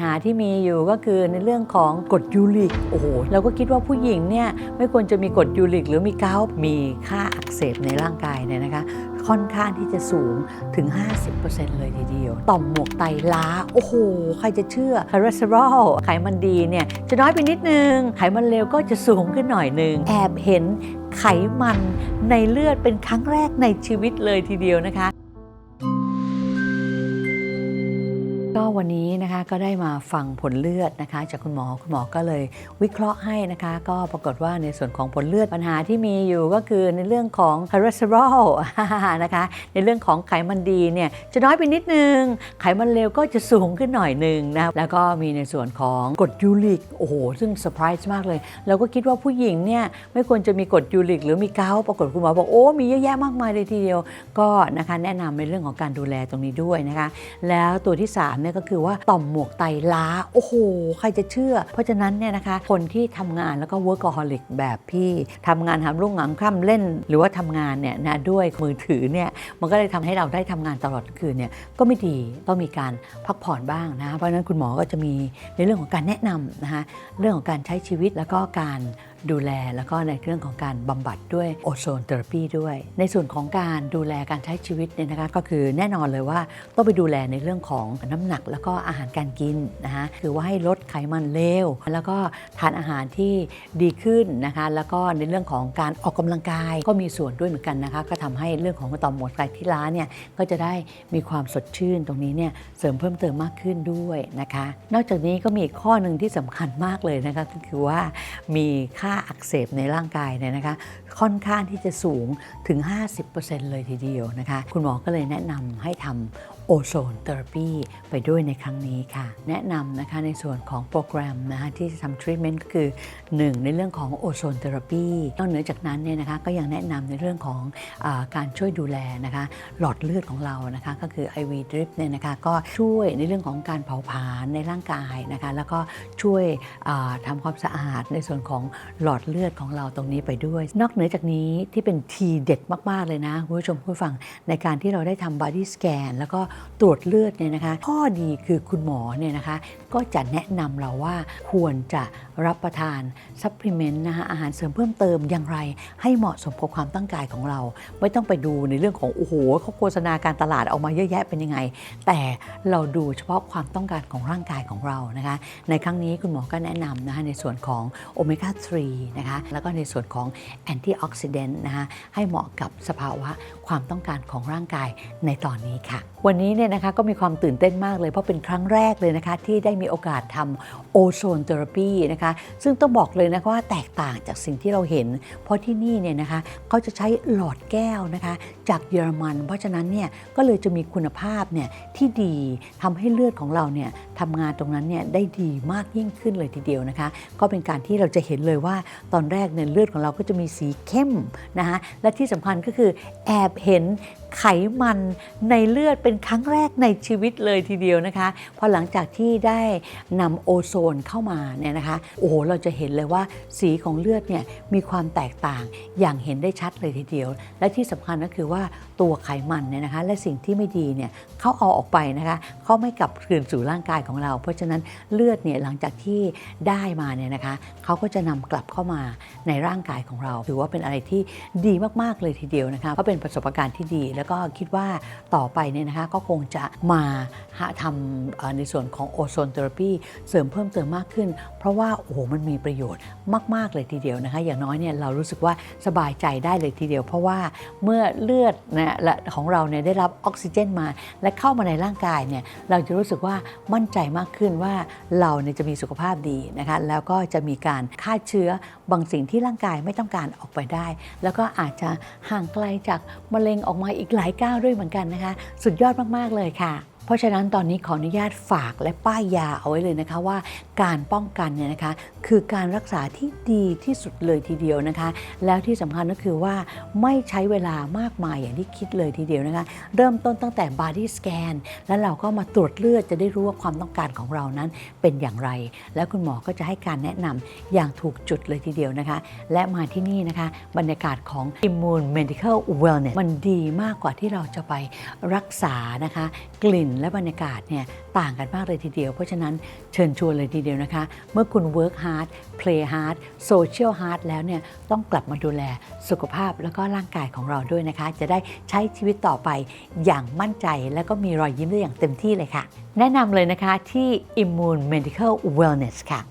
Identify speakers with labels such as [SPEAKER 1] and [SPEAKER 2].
[SPEAKER 1] หาที่มีอยู่ก็คือในเรื่องของกรดยูริกโอ้โหเราก็คิดว่าผู้หญิงเนี่ยไม่ควรจะมีกรดยูริก หรือมีเกาต์มีค่าอักเสบในร่างกายเนี่ยนะคะ ค่อนข้างที่จะสูงถึง 50%เลยทีเดียว ต่อมหมวกไตล้า โอ้โห ใครจะเชื่อคอเลสเตอรอลไขมันดีเนี่ยจะน้อยไปนิดนึง ไขมันเลวก็จะสูงขึ้นหน่อยนึง แอบเห็นไขมันในเลือดเป็นครั้งแรกในชีวิตเลยทีเดียวนะคะ วันนี้นะคะก็ได้มาฟังผลเลือดนะคะ จากคุณหมอคุณหมอก็เลยวิเคราะห์ให้นะคะ ก็ปรากฏว่าในส่วนของผลเลือดปัญหาที่มีอยู่ก็คือในเรื่องของคอเลสเตอรอลนะคะในเรื่องของไขมันดีเนี่ยจะน้อยไปนิดนึง ไขมันเลวก็จะสูงขึ้นหน่อยหนึ่งนะแล้วก็มีในส่วนของกรดยูริกโอ้โหซึ่งเซอร์ไพรส์มากเลยเราก็คิดว่าผู้หญิงเนี่ยไม่ควรจะมีกรดยูริก หรือมีเกาปรากฏคุณหมอบอกโอ้มีเยอะแยะมากมายเลยทีเดียว ก็นะคะแนะนำในเรื่องของการดูแลตรงนี้ด้วยนะคะ แล้วตัวที่3เนี่ยก็คือว่าต่อมหมวกไตล้า โอ้โห ใครจะเชื่อ เพราะฉะนั้นเนี่ยนะคะคนที่ทำงานแล้วก็ workaholic แบบพี่ทำงานหามรุ่งหามค่ำเล่น หรือว่าทำงานเนี่ยนะด้วยมือถือเนี่ยมันก็เลยทำให้เราได้ทำงานตลอดคืนเนี่ยก็ไม่ดีต้องมีการพักผ่อนบ้างนะเพราะฉะนั้นคุณหมอก็จะมีในเรื่องของการแนะนำนะคะเรื่องของการใช้ชีวิตแล้วก็การ ดูแลแล้วก็ในเรื่องของการบำบัดด้วยโอโซนเทอราปีด้วย ในส่วนของการดูแลการใช้ชีวิตเนี่ยนะคะก็คือแน่นอนเลยว่าต้องไปดูแลในเรื่องของน้ำหนักแล้วก็อาหารการกินนะคะคือว่าให้ลดไขมันเลวแล้วก็ทานอาหารที่ดีขึ้นนะคะแล้วก็ในเรื่องของการออกกำลังกายก็มีส่วนด้วยเหมือนกันนะคะก็ทำให้เรื่องของต่อมหมวกไตที่ล้าเนี่ยก็จะได้มีความสดชื่นตรงนี้เนี่ยเสริมเพิ่มเติมมากขึ้นด้วยนะคะ นอกจากนี้ก็มีข้อหนึ่งที่สำคัญมากเลยนะคะก็คือว่ามีค่าอักเสบในร่างกายเนี่ยนะคะ ค่อนข้างที่จะสูงถึง 50%เลยทีเดียวนะคะ คุณหมอก็เลยแนะนำให้ทำ โอโซนเทอราปีไปด้วยในครั้งนี้ค่ะ แนะนำนะคะในส่วนของโปรแกรมนะคะที่จะทำทรีทเมนต์ก็คือ 1 ในเรื่องของโอโซนเทอราปีนอกเหนือจากนั้นเนี่ยนะคะก็ยังแนะนำในเรื่องของอการช่วยดูแลนะคะหลอดเลือดของเรานะคะก็คือ IV drip เนี่ยนะคะก็ช่วยในเรื่องของการเผาผลาญในร่างกายนะคะแล้วก็ช่วยทำาความสะอาดในส่วนของหลอดเลือดของเราตรงนี้ไปด้วย นอกเหนือจากนี้ที่เป็นทีเด็ดมาก ๆ เลยนะคุณผู้ชมผู้ฟังในการที่เราได้ทำ body scan แล้วก็ตรวจเลือดเนี่ยนะคะข้อดีคือคุณหมอเนี่ยนะคะก็จะแนะนำเราว่าควรจะรับประทานซัพพลีเมนต์นะคะอาหารเสริมเพิ่มเติมอย่างไร ให้เหมาะสมกับความต้องการของเรา ไม่ต้องไปดูในเรื่องของโอ้โหเขาโฆษณาการตลาดออกมาเยอะแยะเป็นยังไง แต่เราดูเฉพาะความต้องการของร่างกายของเรานะคะในครั้งนี้คุณหมอก็แนะนำนะคะในส่วนของโอเมก้า3นะคะแล้วก็ในส่วนของแอนตี้ออกซิเดนต์นะคะให้เหมาะกับสภาวะความต้องการของร่างกายในตอนนี้ค่ะวันนี้เนี่ยนะคะก็มีความตื่นเต้นมากเลย เพราะเป็นครั้งแรกเลยนะคะ ที่ได้มีโอกาสทำโอโซนเทอราปีนะคะ ซึ่งต้องบอกเลยนะคะว่าแตกต่างจากสิ่งที่เราเห็น เพราะที่นี่เนี่ยนะคะเขาจะใช้หลอดแก้วนะคะ จากเยอรมัน เพราะฉะนั้นเนี่ยก็เลยจะมีคุณภาพเนี่ยที่ดีทำให้เลือดของเราเนี่ยทำงานตรงนั้นเนี่ยได้ดีมากยิ่งขึ้นเลยทีเดียวนะคะ ก็เป็นการที่เราจะเห็นเลยว่าตอนแรกเนี่ยเลือดของเราก็จะมีสีเข้มนะคะและที่สำคัญก็คือแอบเห็น ไขมันในเลือดเป็นครั้งแรกในชีวิตเลยทีเดียวนะคะพอหลังจากที่ได้นำโอโซนเข้ามาเนี่ยนะคะโอ้โหเราจะเห็นเลยว่าสีของเลือดเนี่ยมีความแตกต่างอย่างเห็นได้ชัดเลยทีเดียว และที่สำคัญก็คือว่าตัวไขมันเนี่ยนะคะและสิ่งที่ไม่ดีเนี่ยเขาเอาออกไปนะคะเขาไม่กลับคืนสู่ร่างกายของเรา เพราะฉะนั้นเลือดเนี่ยหลังจากที่ได้มาเนี่ยนะคะเขาก็จะนำกลับเข้ามาในร่างกายของเรา ถือว่าเป็นอะไรที่ดีมากๆเลยทีเดียวนะคะเพราะเป็นประสบการณ์ที่ดีแล้วก็คิดว่าต่อไปเนี่ยนะคะก็คงจะมาหาทำในส่วนของโอโซนเทอราปีเสริมเพิ่มเติมมากขึ้น เพราะว่าโอ้โหมันมีประโยชน์มาก ๆ เลยทีเดียวนะคะอย่างน้อยเนี่ยเรารู้สึกว่าสบายใจได้เลยทีเดียว เพราะว่าเมื่อเลือดนะและของเราเนี่ยได้รับออกซิเจนมา และเข้ามาในร่างกายเนี่ยเราจะรู้สึกว่ามั่นใจมากขึ้นว่าเราเนี่ยจะมีสุขภาพดีนะคะแล้วก็จะมีการฆ่าเชื้อ บางสิ่งที่ร่างกายไม่ต้องการออกไปได้ แล้วก็อาจจะห่างไกลจากมะเร็งออกมาอีกหลายก้าวด้วยเหมือนกันนะคะ สุดยอดมาก ๆ เลยค่ะ ราะฉะนั้นตอนนี้ขออนุญาตฝากและป้ายยาเอาไว้เลยนะคะว่าการป้องกันเนี่ยนะคะคือการรักษาที่ดีที่สุดเลยทีเดียวนะคะ แล้วที่สำคัญก็คือว่าไม่ใช้เวลามากมายอย่างที่คิดเลยทีเดียวนะคะเริ่มต้นตั้งแต่ body scan แล้วเราก็มาตรวจเลือดจะได้รู้ว่าความต้องการของเรานั้นเป็นอย่างไร แล้วคุณหมอก็จะให้การแนะนำอย่างถูกจุดเลยทีเดียวนะคะ และมาที่นี่นะคะ บรรยากาศของ Immune Medical Wellness มันดีมากกว่าที่เราจะไปรักษานะคะ กลิ่นและบรรยากาศเนี่ยต่างกันมากเลยทีเดียว เพราะฉะนั้นเชิญชวนเลยทีเดียวนะคะ เมื่อคุณ work hard play hard social hard แล้วเนี่ยต้องกลับมาดูแลสุขภาพแล้วก็ร่างกายของเราด้วยนะคะ จะได้ใช้ชีวิตต่อไปอย่างมั่นใจ แล้วก็มีรอยยิ้มได้อย่างเต็มที่เลยค่ะ แนะนำเลยนะคะที่ Immune Medical Wellness ค่ะ